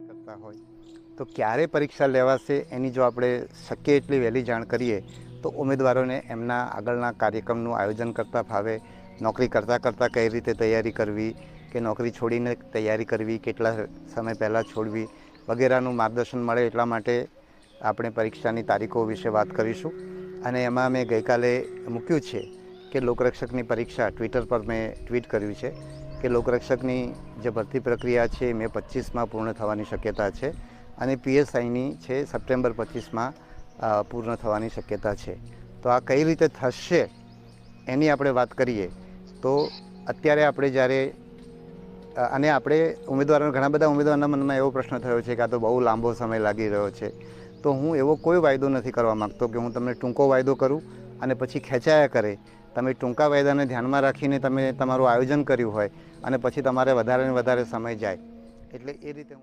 કરતા હોય. તો ક્યારે પરીક્ષા લેવાશે એની જો આપણે શક્ય એટલી વહેલી જાણ કરીએ, તો ઉમેદવારોને એમના આગળના કાર્યક્રમનું આયોજન કરતાં ફાવે, નોકરી કરતાં કરતાં કઈ રીતે તૈયારી કરવી, કે નોકરી છોડીને તૈયારી કરવી, કેટલા સમય પહેલાં છોડવી વગેરેનું માર્ગદર્શન મળે એટલા માટે આપણે પરીક્ષાની તારીખો વિશે વાત કરીશું. અને એમાં મેં ગઈકાલે મૂક્યું છે કે લોકરક્ષકની પરીક્ષા ટ્વિટર પર મેં ટ્વીટ કર્યું છે. કે લોકરક્ષકની જે ભરતી પ્રક્રિયા છે મે પચીસમાં પૂર્ણ થવાની શક્યતા છે અને પીએસઆઈની છે સપ્ટેમ્બર પચીસમાં પૂર્ણ થવાની શક્યતા છે. તો આ કઈ રીતે થશે એની આપણે વાત કરીએ તો અત્યારે આપણે જ્યારે અને આપણે ઉમેદવારો, ઘણા બધા ઉમેદવારના મનમાં એવો પ્રશ્ન થયો છે કે આ તો બહુ લાંબો સમય લાગી રહ્યો છે. તો હું એવો કોઈ વાયદો નથી કરવા માગતો કે હું તમને ટૂંકો વાયદો કરું અને પછી ખેંચાયા કરે. તમે ટૂંકા વાયદાને ધ્યાનમાં રાખીને તમે તમારું આયોજન કર્યું હોય અને પછી તમારે વધારે ને વધારે સમય જાય. એટલે એ રીતે